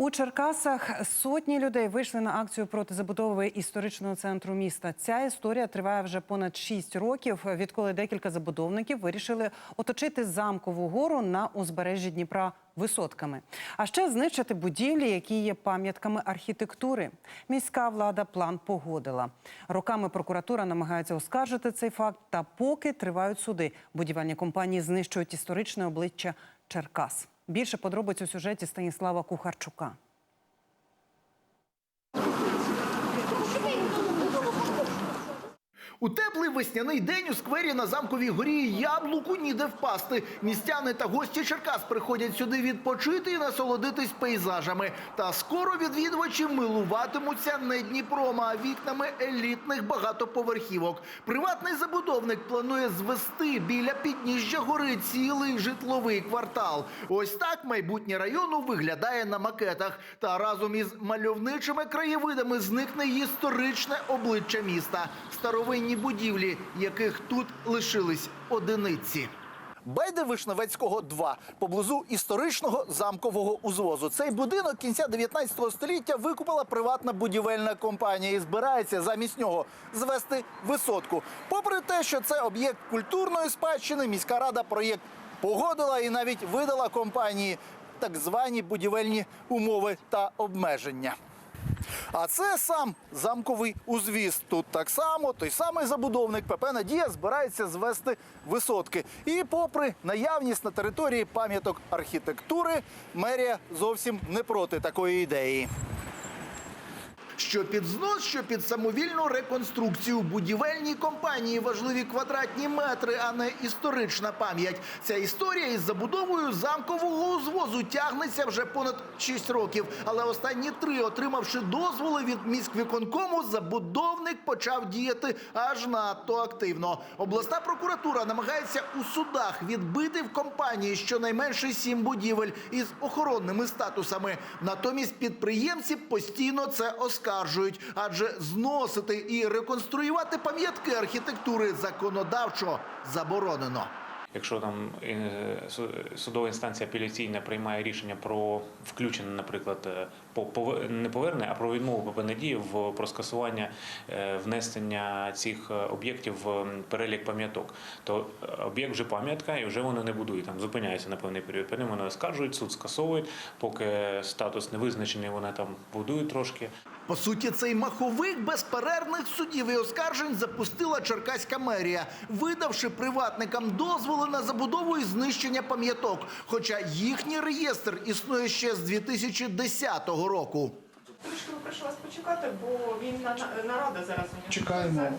У Черкасах сотні людей вийшли на акцію проти забудови історичного центру міста. Ця історія триває вже понад 6 років, відколи декілька забудовників вирішили оточити замкову гору на узбережжі Дніпра висотками, а ще знищити будівлі, які є пам'ятками архітектури. Міська влада план погодила. Роками прокуратура намагається оскаржити цей факт. Та поки тривають суди, будівельні компанії знищують історичне обличчя Черкас. Більше подробиць у сюжеті Станіслава Кухарчука. У теплий весняний день у сквері на замковій горі яблуку ніде впасти. Містяни та гості Черкас приходять сюди відпочити і насолодитись пейзажами. Та скоро відвідувачі милуватимуться не Дніпром, а вікнами елітних багатоповерхівок. Приватний забудовник планує звести біля підніжжя гори цілий житловий квартал. Ось так майбутнє району виглядає на макетах. Та разом із мальовничими краєвидами зникне історичне обличчя міста. Старовинні будівлі, яких тут лишились одиниці. Байде Вишневецького 2, поблизу історичного замкового узвозу. Цей будинок кінця 19 століття викупила приватна будівельна компанія і збирається замість нього звести висотку. Попри те, що це об'єкт культурної спадщини, міська рада проєкт погодила і навіть видала компанії так звані будівельні умови та обмеження. А це сам замковий узвіз. Тут так само той самий забудовник ПП Надія збирається звести висотки. І, попри наявність на території пам'яток архітектури, мерія зовсім не проти такої ідеї. Що під знос, що під самовільну реконструкцію будівельній компанії важливі квадратні метри, а не історична пам'ять. Ця історія із забудовою замкового узвозу тягнеться вже понад 6 років. Але останні три, отримавши дозволи від міськвиконкому, забудовник почав діяти аж надто активно. Обласна прокуратура намагається у судах відбити в компанії щонайменше сім будівель із охоронними статусами. Натомість підприємці постійно це оскаржують, адже зносити і реконструювати пам'ятки архітектури законодавчо заборонено. Якщо там е, судова інстанція апеляційна приймає рішення про включення, наприклад, е, не повернення, а про відмову ПП надії в про скасування е, внесення цих об'єктів в перелік пам'яток, то об'єкт вже пам'ятка і вже вони не будують там, зупиняються на певний період. Потім вони оскаржують, суд скасовують, поки статус не визначений, вони там будують трошки. По суті, цей маховик безперервних судів і оскаржень запустила Черкаська мерія, видавши приватникам дозволи на забудову і знищення пам'яток. Хоча їхній реєстр існує ще з 2010 року. Трішки прошу вас почекати, бо він на, на нарада зараз. Чекаємо.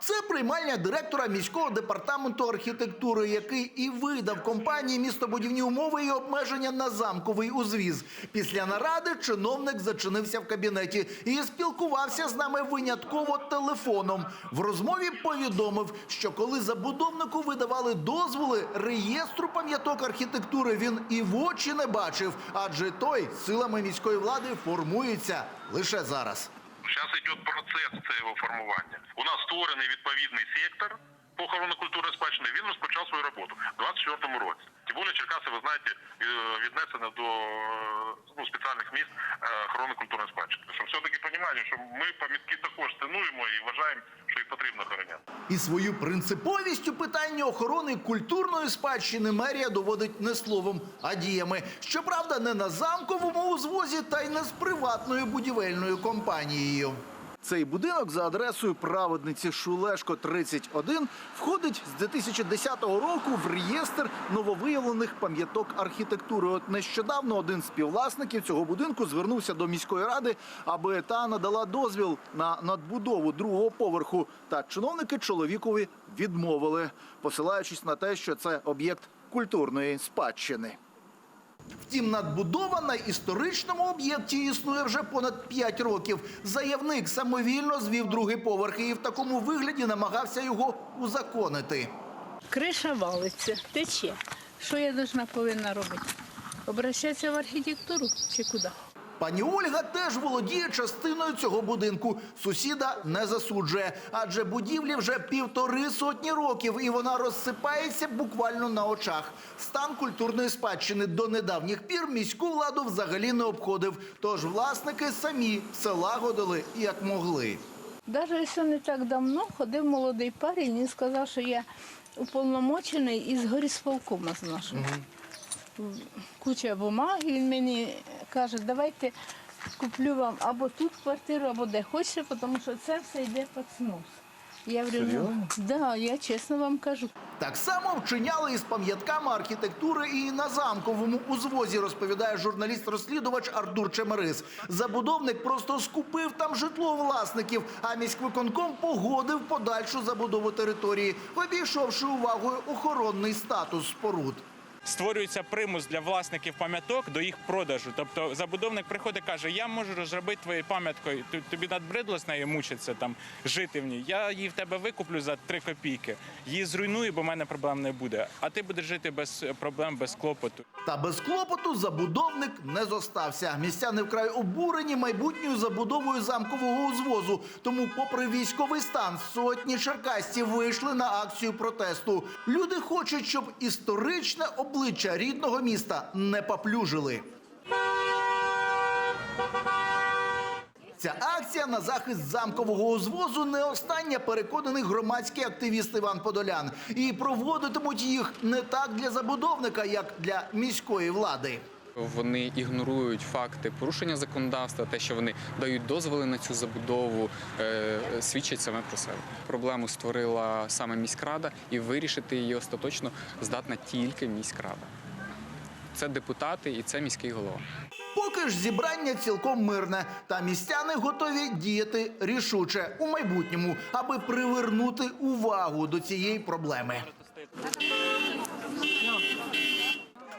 Це приймальня директора міського департаменту архітектури, який і видав компанії містобудівні умови і обмеження на замковий узвіз. Після наради чиновник зачинився в кабінеті і спілкувався з нами винятково телефоном. В розмові повідомив, що коли забудовнику видавали дозволи, реєстру пам'яток архітектури він і в очі не бачив, адже той силами міської влади формується лише зараз. Зараз йде процес цього формування. У нас створений відповідний сектор по культурної спадщини. Він розпочав свою роботу в 24-му році. Тим більше Черкаси, ви знаєте, віднесено до ну, міст е, охорони культурної спадщини. Що все-таки розуміли, що ми пам'ятки також цінуємо і вважаємо, що їх потрібно охороняти. І свою принциповість у питанні охорони культурної спадщини мерія доводить не словом, а діями. Щоправда, не на замковому узвозі, та й не з приватною будівельною компанією. Цей будинок за адресою праведниці Шулешко 31 входить з 2010 року в реєстр нововиявлених пам'яток архітектури. От нещодавно один з співвласників цього будинку звернувся до міської ради, аби та надала дозвіл на надбудову другого поверху. Та чиновники чоловікові відмовили, посилаючись на те, що це об'єкт культурної спадщини. Втім, надбудова на історичному об'єкті існує вже понад 5 років. Заявник самовільно звів другий поверх і в такому вигляді намагався його узаконити. Криша валиться, тече. Що я должна повинна робити? Обращатися в архітектуру чи куди? Пані Ольга теж володіє частиною цього будинку. Сусіда не засуджує, адже будівлі вже півтори сотні років, і вона розсипається буквально на очах. Стан культурної спадщини до недавніх пір міську владу взагалі не обходив. Тож власники самі все лагодили як могли. Навіть якщо не так давно ходив молодий парень, він сказав, що я уповномочений із горісполкома з нашого. Куча бумаги, він мені каже, давайте куплю вам або тут квартиру, або де хочете, тому що це все йде під снос. Я говорю, ну, да, я чесно вам кажу. Так само вчиняли із пам'ятками архітектури і на замковому узвозі, розповідає журналіст-розслідувач Артур Чемерис. Забудовник просто скупив там житло власників, а міськвиконком погодив подальшу забудову території, обійшовши увагою охоронний статус споруд. Створюється примус для власників пам'яток до їх продажу. Тобто забудовник приходить і каже: Я можу розробити твою пам'ятку, тобі надбридло з нею мучитися, там жити в ній. Я її в тебе викуплю за 3 копійки. Її зруйную, бо в мене проблем не буде. А ти будеш жити без проблем, без клопоту. Та без клопоту забудовник не зостався. Містяни вкрай обурені майбутньою забудовою замкового узвозу. Тому, попри військовий стан, сотні черкасців вийшли на акцію протесту. Люди хочуть, щоб історичне обличчя рідного міста не поплюжили. Ця акція на захист замкового узвозу не остання, переконаний громадський активіст Іван Подолян. І проводитимуть їх не так для забудовника, як для міської влади. Вони ігнорують факти порушення законодавства, те, що вони дають дозволи на цю забудову, е, свідчить саме про себе. Проблему створила саме міськрада, і вирішити її остаточно здатна тільки міськрада. Це депутати і це міський голова. Поки ж зібрання цілком мирне, та містяни готові діяти рішуче у майбутньому, аби привернути увагу до цієї проблеми.